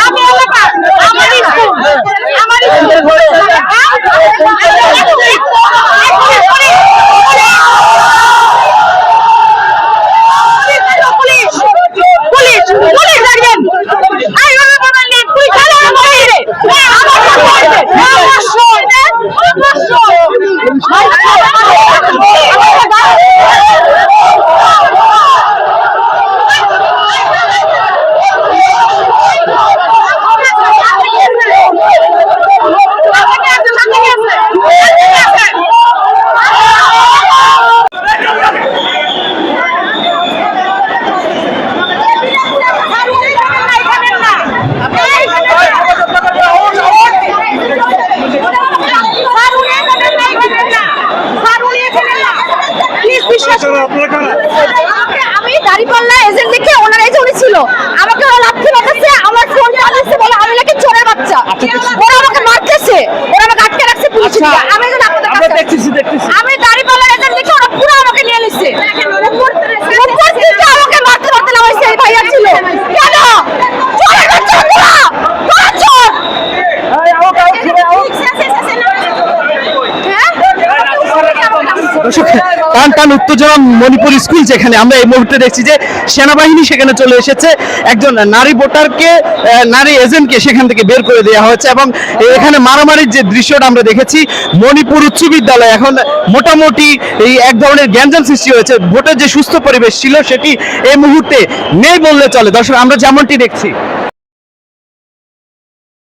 আগে আমি দাঁড়িপাল্লা এজেন্ট দেখে ওনার উনি ছিল। আমাকে ওরা লাথি মারতেছে আমার ফোন চালাচ্ছে বলে আমি নাকি চোরের বাচ্চা। ওরা আমাকে মারতেছে ওরা আমাকে আটকে রাখছে পুলিশ আমি এখন আপনাদের কাছে দেখতেছি দেখতেছি। আমি দাঁড়িপাল্লা এজেন্ট দেখে ওরা পুরো আমাকে নিয়ে নিচ্ছে। উপর আমাকে মারতে মারতে নামাইছে এই ভাইয়া ছিল। কেন? চোরের বাচ্চা তোরা তোরা চোর! দর্শক, টান টান উত্তেজনা মণিপুর স্কুল যেখানে আমরা এই মুহূর্তে দেখছি যে সেনাবাহিনী সেখানে চলে এসেছে। একজন নারী ভোটারকে নারী এজেন্টকে সেখান থেকে বের করে দেওয়া হয়েছে এবং এখানে মারামারির যে দৃশ্যটা আমরা দেখেছি, মণিপুর উচ্চ বিদ্যালয় এখন মোটামুটি এই এক ধরনের গ্যাঞ্জাম সৃষ্টি হয়েছে। ভোটের যে সুস্থ পরিবেশ ছিল সেটি এই মুহূর্তে নেই বললে চলে। দর্শক, আমরা যেমনটি দেখছি